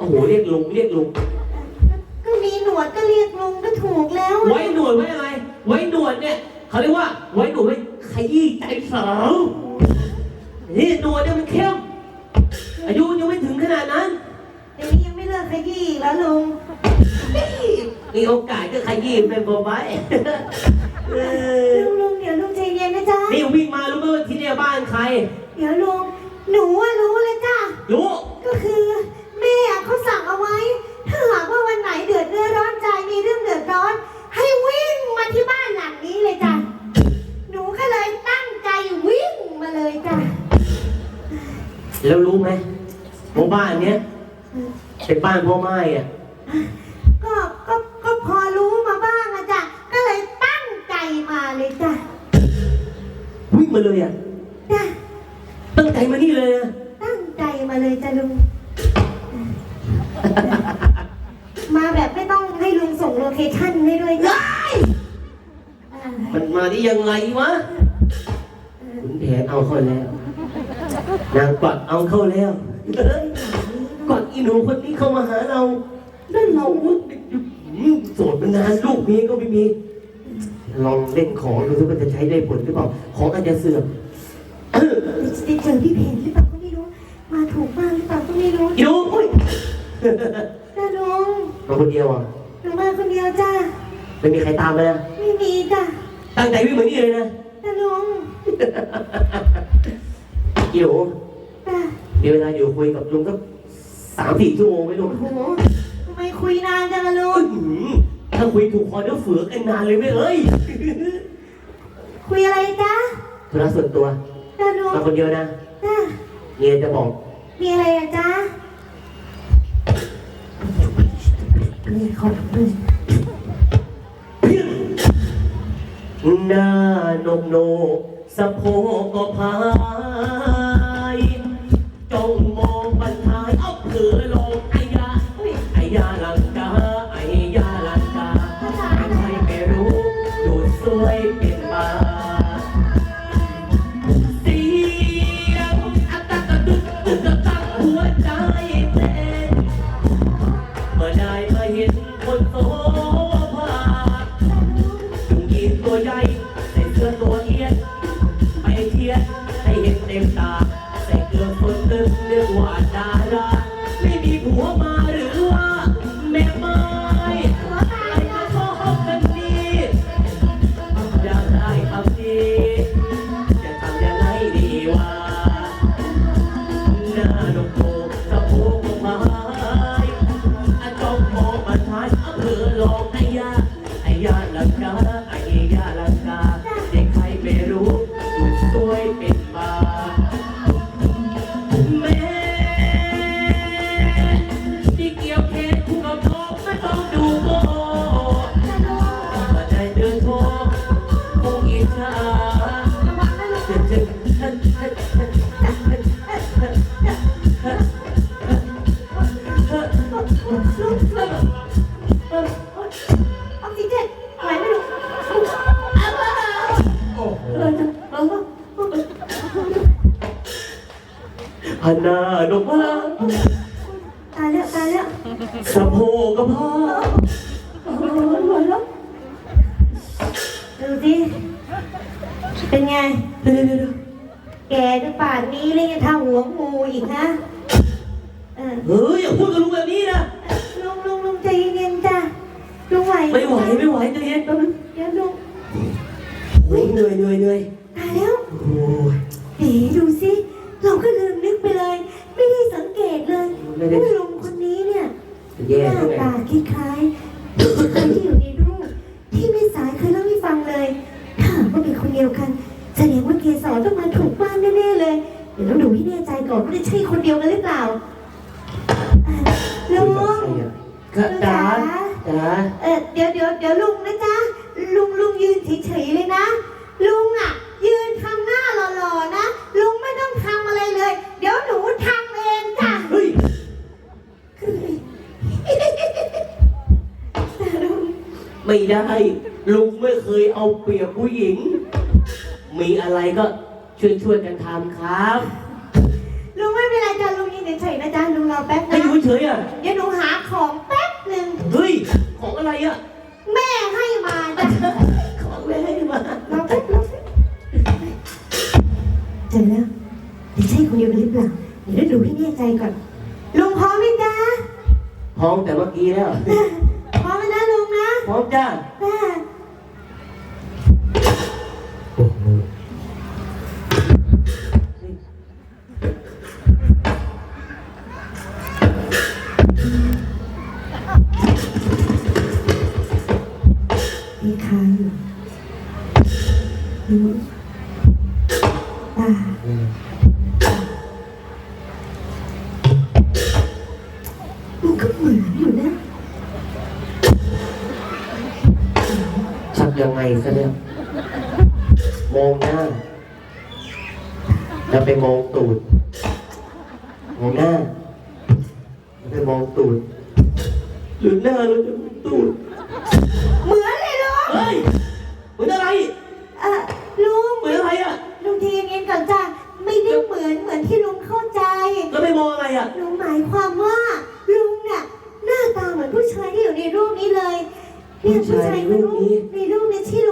โอ้โหเรียกลุงเรียกลุง ก็มีหนวดก็เรียกลุงก็ถูกแล้วไว้หนวดไว้อะไร ไว้หนวดเนี่ยเขาเรียกว่า ไว้หนวดไว้ขยี้ใจสาวนี่หนวดเนี่ยมันเข้ม อายุยังไม่ถึงขนาดนั้นเดี๋ยวนี้ยังไม่เลิกขยี้อีกแล้วลุงมีโอกาสก็ขยี้เป็นบอไว้เออลุงลุงเดี๋ยวลุงใจเย็นนะจ๊ะนี่วิ่งมารู้ไหมว่าที่เนี่ยบ้านใคร เดี๋ยวลุงหนูอะรู้เลยจ้ะ แล้วรู้ไหมว่าบ้านเนี้ยเป็นบ้านพ่อไม้อะก็ก็ก็พอรู้มาบ้างอะจ้ะก็เลยตั้งใจมาเลยจ้ะวิ่งมาเลยอะจ้ะตั้งใจมานี่เลยอะตั้งใจมาเลยจ้ะลุง มาแบบไม่ต้องให้ลุงส่งโลเคชั่นให้ด้วยจ้ะอ่ามันมาได้ยังไงวะขุนแผนเอาเข้าแล้ว นางกวักเอาเข้าแล้วกวักอีหนูคนนี้เข้ามาหาเราแล้วเราอืมโสดมานานลูกเมียก็ไม่มี ลองเล่นของดูซิว่าจะใช้ได้ผลหรือเปล่า ของอาจจะเสื่อมจะเจอพี่เพนหรือเปล่าก็ไม่รู้ มาถูกบ้านหรือเปล่าก็ไม่รู้อีหนูอุ้ยจ้าลุงมาคนเดียวอะหนูมาคนเดียวจ้าไม่มีใครตามมานะไม่มีจ้าตั้งใจวิ่งมานี่เลยนะจ้าลุง อีหนูจ้ามีเวลาอยู่คุยกับลุงก็สามสี่ชั่วโมงไหมลูกโอ้โหทำไมคุยนานจังอะลุงอื้อหือถ้าคุยถูกคอเดี๋ยวเฟือกันนานเลยไหมเอ้ยคุยอะไรจ้าธุระส่วนตัวจ้าลุงมาคนเดียวนะจ้าเมียจะบอกมีอะไรอะจ้านี่เขาดูหน้านกโน สะโพกก็พายจ้องมองบรรทายเอาเผือลงไอ้ยาเฮ้ยไอ้ยาลังกาไอ้ยาลังกาใครไม่รู้ดูสวยเป็นบาเสียงอัตตะกะดุกตุกตะตักหัวใจเต้นเมื่อได้มาเห็นคนโต ออกซิเจนไหวไหมลุงอันนาดกพาตายแล้วตายแล้วสะโพกกระพาโอ้ยหมดแล้วดูสิ เป็นไงเดี๋ยวเดี๋ยวเดี๋ยวแกจะป่านนี้เลยยังทำหัวงูอีกนะเออเฮ้ยอย่าพูดกับลุงแบบนี้นะ ลุงลุงลุงใจเย็นๆจ้ะลุงไหวไม่ไหวไม่ไหวใจเย็นแป๊บนึงเดี๋ยวลุงโอ้ยเหนื่อยเหนื่อยเหนื่อยตายแล้ว โอ้ย เอ๋ดูสิ เราก็ลืมนึกไปเลย ไม่ได้สังเกตเลยไม่ได้ ว่าลุงคนนี้เนี่ยแย่หน้าใช่ไหมตาคล้าย ดียวกันแสดงว่าเกสรต้องมาถูกบ้านแน่ๆเลย เดี๋ยวเราดูให้แน่ใจก่อนว่าจะใช่คนเดียวกันหรือเปล่าอะลุง ก็จ๋าจ๋าเออเดี๋ยวเดี๋ยวเดี๋ยวลุงนะจ๊ะ ลุงลุงยืนเฉยๆเลยนะ ลุงอะ ยืนทำหน้าหล่อๆนะ ลุงไม่ต้องทำอะไรเลย เดี๋ยวหนูทำเองจ้ะเฮ้ยลุงไม่ได้ ลุงไม่เคยเอาเปรียบผู้หญิง มีอะไรก็ช่วยช่วยๆกันทำครับ ลุงไม่เป็นไรจ้ะลุงยืนเฉยๆนะจ๊ะลุงรอแป๊บให้นะอยู่เฉยๆอะ เดี๋ยวหนูหาของแป๊บหนึ่งเฮ้ย ของอะไรอะ แม่ให้มาจ้ะของแม่ให้มาเราแป๊บเราแป๊บเจอแล้วเดี๋ยวใช่คนเดียวกันหรือเปล่าเดี๋ยวดูให้แน่ใจก่อน ลุงพร้อมไหมจ๊ะพร้อมแต่เมื่อกี้แล้ว พร้อมแล้วนะลุงนะ พร้อมจ้า แม่ มันก็เหมือนอยู่นะชักยังไงซะเนี่ยมองหน้า แล้วไปมองตูด มองหน้าแล้วไปมองตูด หรือหน้าเราจะตูด เหมือนเลยลุงเฮ้ยเหมือนอะไร เออลุงเหมือนอะไรอะ ลุงทีเย็นๆก่อนจ้ะไม่ได้เหมือนเหมือนที่ลุงเข้าใจ แล้วไปมองอะไรอะ ลุงหมายความว่าลุงน่ะหน้าตาเหมือนผู้ชายที่อยู่ในรูปนี้เลยเนี่ย ผู้ชายในรูปในรูปเนี่ยใช่ลุงหรือ